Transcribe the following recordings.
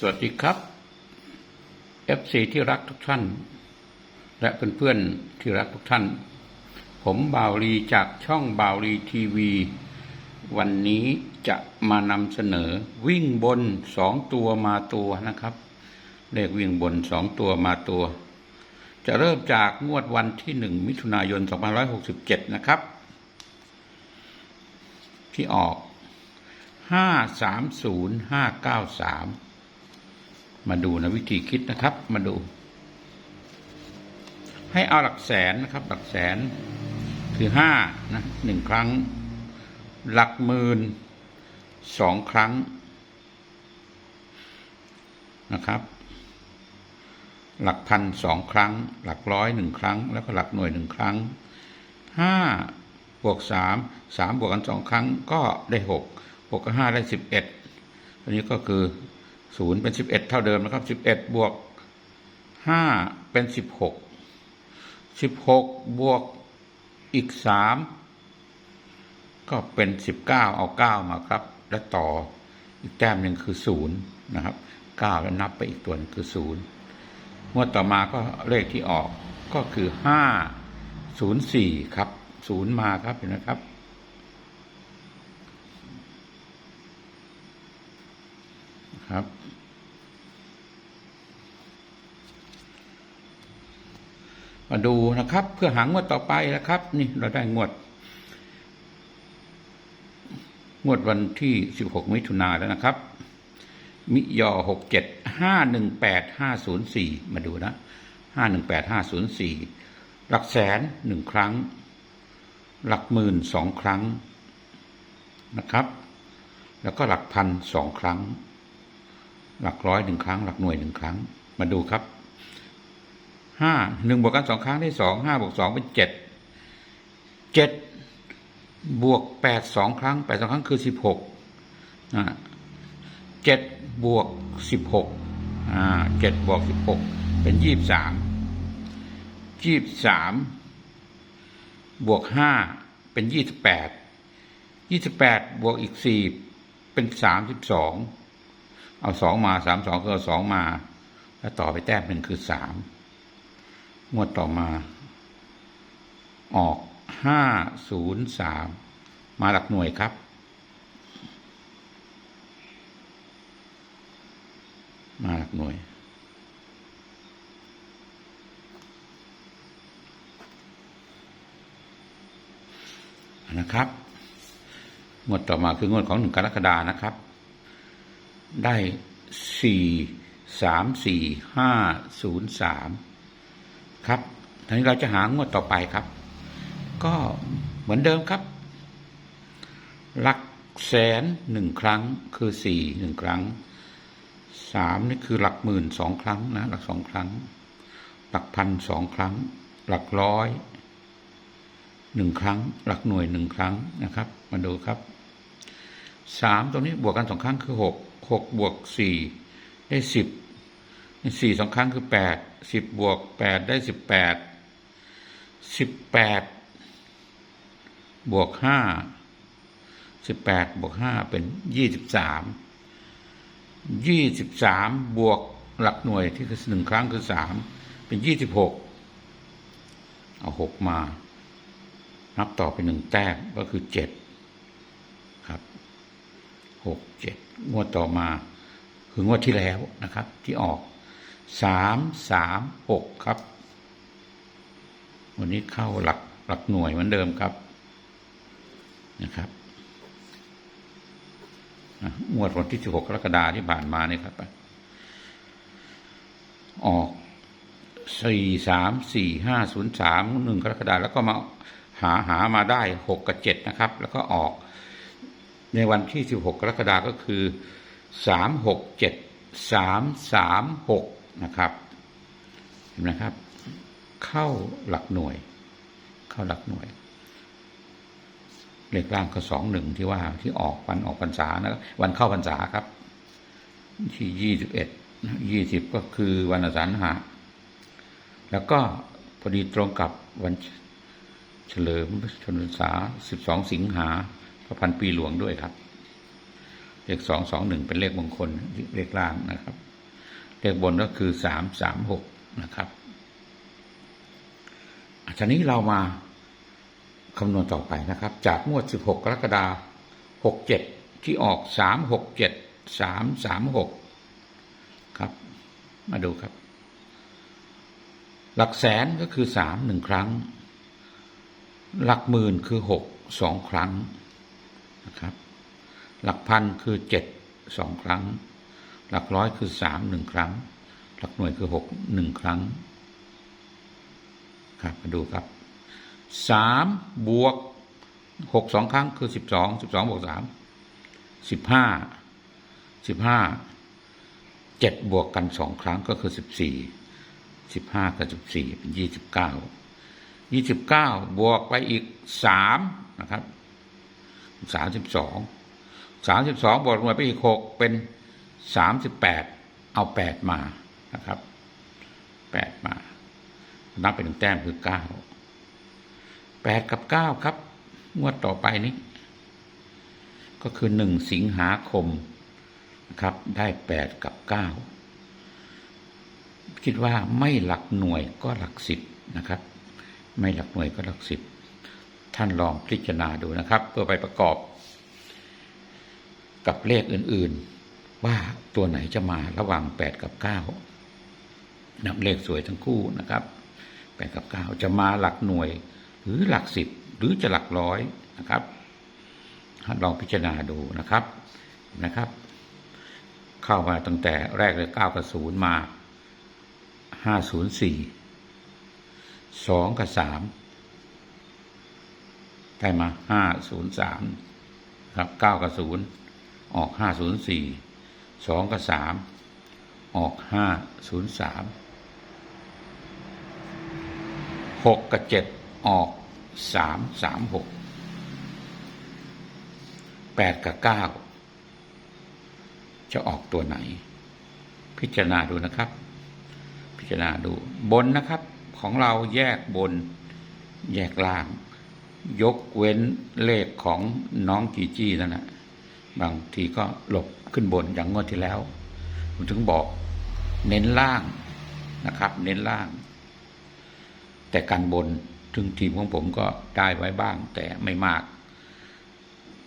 สวัสดีครับ FC ที่รักทุกท่าน และเพื่อนๆที่รักทุกท่าน ผมบ่าวลีจากช่องบ่าวลีทีวี วันนี้จะมานำเสนอวิ่งบนสองตัวมาตัวนะครับ เลขวิ่งบนสองตัวมาตัว จะเริ่มจากงวดวันที่หนึ่งมิถุนายน 2567 นะครับ ที่ออก 530593 มาดูนะวิธีคิดนะครับ มาดู ให้เอาหลักแสนนะครับ หลักแสนคือห้านะหนึ่งครั้ง หลักหมื่นสองครั้งนะครับ หลักพันสองครั้ง หลักร้อยหนึ่งครั้ง แล้วก็หลักหน่วยหนึ่งครั้งห้าบวกสามสามบวกกันสองครั้งก็ได้หกหกกับห้าได้สิบเอ็ดอันนี้ก็คือ ศูนย์เป็นสิบเอ็ดเท่าเดิมนะครับสิบเอ็ดบวกห้าเป็นสิบหกสิบหกบวกอีกสามก็เป็นสิบเก้าเอาเก้ามาครับ และต่ออีกแต้มหนึ่งคือศูนย์นะครับเก้าแล้วนับไปอีกตัวหนึงคือศูนย์งวดต่อมาก็เลขที่ออกก็คือห้าศูนย์สี่ครับศูนย์มาครับเห็นไหมครับครับ มาดูนะครับ เพื่อหางวดต่อไปนะครับ นี่เราได้งวด งวดวันที่ 16 มิถุนาแล้วนะครับ มิยอ67 518 504 มาดูนะ 518 504 หลักแสนหนึ่งครั้ง หลักหมื่นสองครั้งนะครับ แล้วก็หลักพันสองครั้ง หลักร้อยหนึ่งครั้ง หลักหน่วยหนึ่งครั้ง มาดูครับ ห้าหนึ่งบวกกันสองครั้งได้สองห้าบวกสองเป็นเจ็ดเจ็ดบวกแปดสองครั้งแปดสองครั้งคือสิบหกเจ็ดบวกสิบหกเจ็ดบวกสิบหกเป็นยี่บสามยี่บสามบวกห้าเป็นยี่สิบแปดยี่สิบแปดบวกอีกสี่เป็นสามสิบสองเอาสองมาสามสองก็เอาสองมา แล้วต่อไปแต้มหนึ่งคือสาม งวดต่อมา ออกห้าศูนย์สามมาหลักหน่วยครับ มาหลักหน่วย นะครับ งวดต่อมาคืองวดของหนึ่งกรกฎานะครับ ได้สี่สามสี่ห้าศูนย์สาม ครับทีนี้เราจะหางวดต่อไปครับ ก็เหมือนเดิมครับ หลักแสนหนึ่งครั้งคือสี่หนึ่งครั้งสามนี่คือหลักหมื่นสองครั้งนะหลักสองครั้ง หลักพันสองครั้ง หลักร้อยหนึ่งครั้ง หลักหน่วยหนึ่งครั้งนะครับ มาดูครับสามตรงนี้บวกกันสองครั้งคือหกหกบวกสี่ได้สิบ สี่สองครั้งคือแปดสิบบวกแปดได้สิบแปดสิบแปดบวกห้าสิบแปดบวกห้าเป็นยี่สิบสามยี่สิบสามบวกหลักหน่วยที่คือหนึ่งครั้งคือสามเป็นยี่สิบหกเอาหกมา นับต่อเป็นหนึ่งแต้มก็คือเจ็ดครับหกเจ็ดงวดต่อมา คืองวดที่แล้วนะครับ ที่ออก สามสามหกครับ วันนี้เข้าหลักหลักหน่วยเหมือนเดิมครับนะครับงวดวันที่สิบหกกรกฎาที่ผ่านมานี่ครับ ออกสี่สามสี่ห้าศูนย์สามหนึ่งกรกฎาแล้วก็มาหาหามาได้หกกับเจ็ดนะครับ แล้วก็ออกในวันที่สิบหกกรกฎาก็คือสามหกเจ็ดสามสามหก นะครับเห็นไหมครับ เข้าหลักหน่วย เข้าหลักหน่วยเลขล่างก็สองหนึ่งที่ว่าที่ออกวันออกพรรษานะวันเข้าพรรษาครับ ที่ยี่สิบเอ็ดยี่สิบก็คือวันอสาฬหะแล้วก็พอดีตรงกับวันเฉลิมชนพรรษาสิบสองสิงหาพระพันปีหลวงด้วยครับ เลขสองสองหนึ่งเป็นเลขมงคลเลขล่างนะครับ เลขบนก็คือสามสามหกนะครับอาทีนี้เรามาคำนวณต่อไปนะครับ จากงวด16กกรกฎาคม67ที่ออก367 336ครับ มาดูครับ หลักแสนก็คือ3หนึ่งครั้ง หลักหมื่นคือ6สองครั้งนะครับ หลักพันคือ7สองครั้ง หลักร้อยคือ3หนึ่งครั้ง หลักหน่วยคือ6หนึ่งครั้ง ครับมาดูครับสามบวกหกสองครั้งคือสิบสองสิบสองบวกสามสิบห้าสิบห้าเจ็ดบวกกันสองครั้งก็คือสิบสี่สิบห้ากับสิบสี่เป็นยี่สิบเก้ายี่สิบเก้าบวกไปอีกสามนะครับสามสิบสองสามสิบสองบวกลงไปอีกหกเป็น สามสิบแปดเอาแปดมานะครับแปดมา นับเป็นหนึ่งแต้มคือเก้าแปดกับเก้าครับ งวดต่อไปนี้ ก็คือหนึ่งสิงหาคมนะครับ ได้แปดกับเก้าคิดว่าไม่หลักหน่วยก็หลักสิบนะครับ ไม่หลักหน่วยก็หลักสิบท่านลองพิจารณาดูนะครับ เพื่อไปประกอบกับเลขอื่น ๆ ว่าตัวไหนจะมาระหว่างแปดกับเก้านับเลขสวยทั้งคู่นะครับแปดกับเก้าจะมาหลักหน่วย หรือหลักสิบหรือจะหลักร้อยนะครับลองพิจารณาดูนะครับนะครับ เข้ามาตั้งแต่แรกเลยเก้ากับศูนย์มาห้าศูนย์สี่สองกับสามได้มาห้าศูนย์สามครับเก้ากับศูนย์ออกห้าศูนย์ สองกับสามออกห้าศูนย์สามหกกับเจ็ดออกสามสามหกแปดกับเก้าจะออกตัวไหน พิจารณาดูนะครับ พิจารณาดูบนนะครับ ของเราแยกบน แยกล่าง ยกเว้นเลขของน้องจีจี้นั่นนะ บางทีก็หลบขึ้นบนอย่างงวดที่แล้วผมถึงบอกเน้นล่างนะครับ เน้นล่าง แต่การบนถึงทีมของผมก็ได้ไว้บ้าง แต่ไม่มาก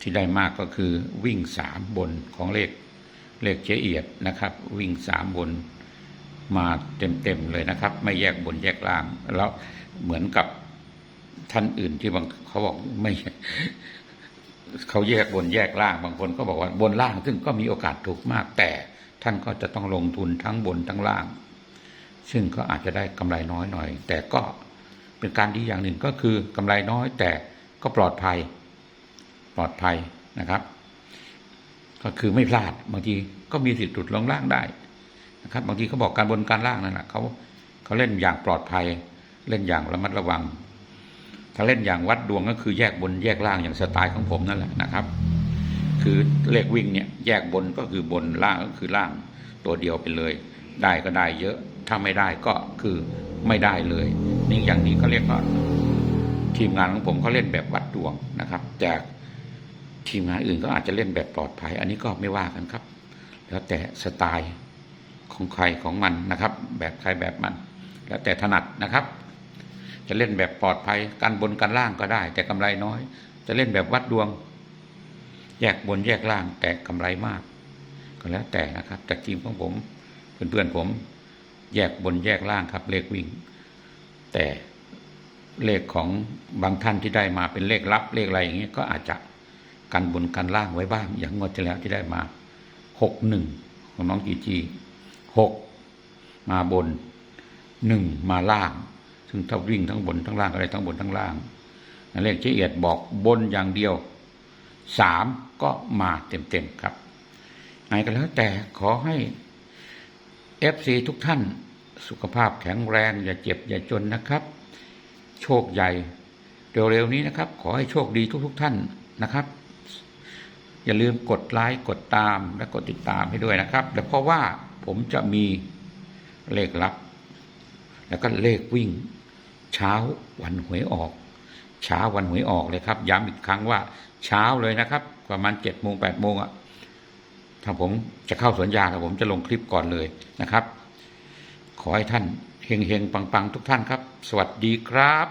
ที่ได้มากก็คือวิ่งสามบนของเลขเลขเจเอียดนะครับ วิ่งสามบนมาเต็มๆเลยนะครับ ไม่แยกบนแยกล่าง แล้วเหมือนกับท่านอื่นที่บางเขาบอกไม่ เขาแยกบนแยกล่างบางคนก็บอกว่าบนล่างซึ่งก็มีโอกาสถูกมาก แต่ท่านก็จะต้องลงทุนทั้งบนทั้งล่าง ซึ่งก็อาจจะได้กำไรน้อยหน่อย แต่ก็เป็นการดีอย่างหนึ่งก็คือกำไรน้อยแต่ก็ปลอดภัยปลอดภัยนะครับ ก็คือไม่พลาดบางทีก็มีสิทธิ์หลุดลงล่างได้นะครับ บางทีเขาบอกการบนการล่างนั่นแหละเขาเขาเล่นอย่างปลอดภัย เล่นอย่างระมัดระวัง ถ้าเล่นอย่างวัดดวงก็คือแยกบนแยกล่างอย่างสไตล์ของผมนั่นแหละนะครับ คือเลขวิ่งเนี่ยแยกบนก็คือบนล่างก็คือล่างตัวเดียวไปเลย ได้ก็ได้เยอะ ถ้าไม่ได้ก็คือไม่ได้เลย นี่อย่างนี้เขาเรียกว่าทีมงานของผมเขาเล่นแบบวัดดวงนะครับแต่ทีมงานอื่นก็อาจจะเล่นแบบปลอดภัย อันนี้ก็ไม่ว่ากันครับ แล้วแต่สไตล์ของใครของมันนะครับ แบบใครแบบมัน แล้วแต่ถนัดนะครับ จะเล่นแบบปลอดภัยกันบนกันล่างก็ได้ แต่กำไรน้อย จะเล่นแบบวัดดวง แยกบนแยกล่าง แต่กำไรมาก ก็แล้วแต่นะครับแต่ทีมของผมเพื่อนๆผม แยกบนแยกล่างครับ เลขวิ่ง แต่เลขของบางท่านที่ได้มาเป็นเลขลับเลขอะไรอย่างนี้ยก็อาจจะกันบนกันล่างไว้บ้าง อย่างงวดที่แล้วที่ได้มาหกหนึ่งของน้องจีจีหกมาบนหนึ่งมาล่าง ซึ่งถ้าวิ่งทั้งบนทั้งล่างอะไรทั้งบนทั้งล่างเลขเฉียดบอกบนอย่างเดียวสามก็มาเต็มๆครับไงก็แล้วแต่ขอให้เอฟซีทุกท่านสุขภาพแข็งแรง อย่าเจ็บอย่าจนนะครับ โชคใหญ่เร็วๆนี้นะครับ ขอให้โชคดีทุก ๆ ท่านนะครับ อย่าลืมกดไลค์กดตามและกดติดตามให้ด้วยนะครับและเพราะว่าผมจะมีเลขลับ แล้วก็เลขวิ่ง เช้าวันหวยออก เช้าวันหวยออกเลยครับ ย้ำอีกครั้งว่า เช้าเลยนะครับ ประมาณเจ็ดโมงแปดโมงอะถ้าผมจะเข้าสวนยางผมจะลงคลิปก่อนเลยนะครับ ขอให้ท่านเฮงๆปังๆ ทุกท่านครับ สวัสดีครับ